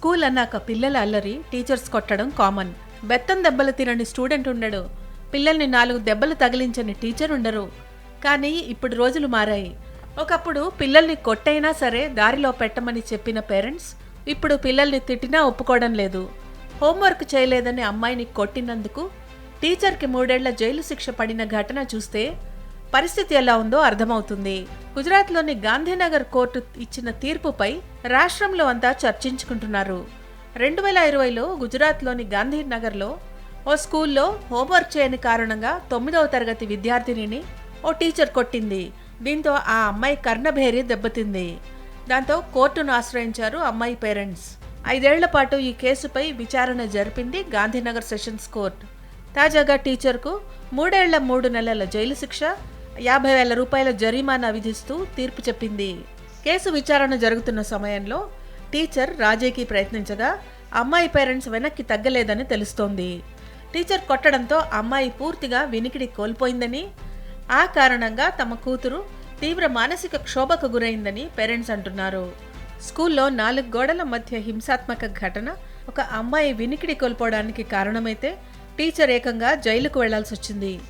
School అన్నాక పిల్లల అల్లరి టీచర్స్ కొట్టడం కామన్. బెత్తం దెబ్బలు తినని స్టూడెంట్ ఉండడు. పిల్లల్ని నాలుగు దెబ్బలు తగిలించని టీచర్ ఉండరు. కానీ ఇప్పుడు రోజులు మారాయి. ఒకప్పుడు పిల్లల్ని కొట్టైనా సరే దారిలో పెట్టమని చెప్పిన పేరెంట్స్ ఇప్పుడు పిల్లల్ని తిట్టినా ఒప్పుకోవడం లేదు. హోంవర్క్ చేయలేదని అమ్మాయిని కొట్టినందుకు టీచర్కి మూడేళ్ళ జైలు శిక్ష పడిన ఘటన చూస్తే పరిస్థితి ఎలా ఉందో అర్థమవుతుంది. గుజరాత్లోని గాంధీనగర్ కోర్టు ఇచ్చిన తీర్పుపై రాష్ట్రంలో అంతా చర్చించుకుంటున్నారు. రెండు వేల ఇరవైలో గుజరాత్లోని గాంధీనగర్లో ఓ స్కూల్లో హోంవర్క్ చేయని కారణంగా తొమ్మిదవ తరగతి విద్యార్థినిని ఓ టీచర్ కొట్టింది. దీంతో ఆ అమ్మాయి కర్ణభేరి దెబ్బతింది. దాంతో కోర్టును ఆశ్రయించారు అమ్మాయి పేరెంట్స్. ఐదేళ్ళ పాటు ఈ కేసుపై విచారణ జరిపింది గాంధీనగర్ సెషన్స్ కోర్టు. తాజాగా టీచర్కు మూడేళ్ళ మూడు నెలల జైలు శిక్ష యాభై వేల రూపాయల జరిమానా విధిస్తూ తీర్పు చెప్పింది. కేసు విచారణ జరుగుతున్న సమయంలో టీచర్ రాజీకి ప్రయత్నించగా అమ్మాయి పేరెంట్స్ వెనక్కి తగ్గలేదని తెలుస్తోంది. టీచర్ కొట్టడంతో అమ్మాయి పూర్తిగా వినికిడి కోల్పోయిందని ఆ కారణంగా తమ కూతురు తీవ్ర మానసిక క్షోభకు గురైందని పేరెంట్స్ అంటున్నారు. స్కూల్లో నాలుగు గోడల మధ్య హింసాత్మక ఘటన ఒక అమ్మాయి వినికిడి కోల్పోవడానికి కారణమైతే టీచర్ ఏకంగా జైలుకు వెళ్ళాల్సి వచ్చింది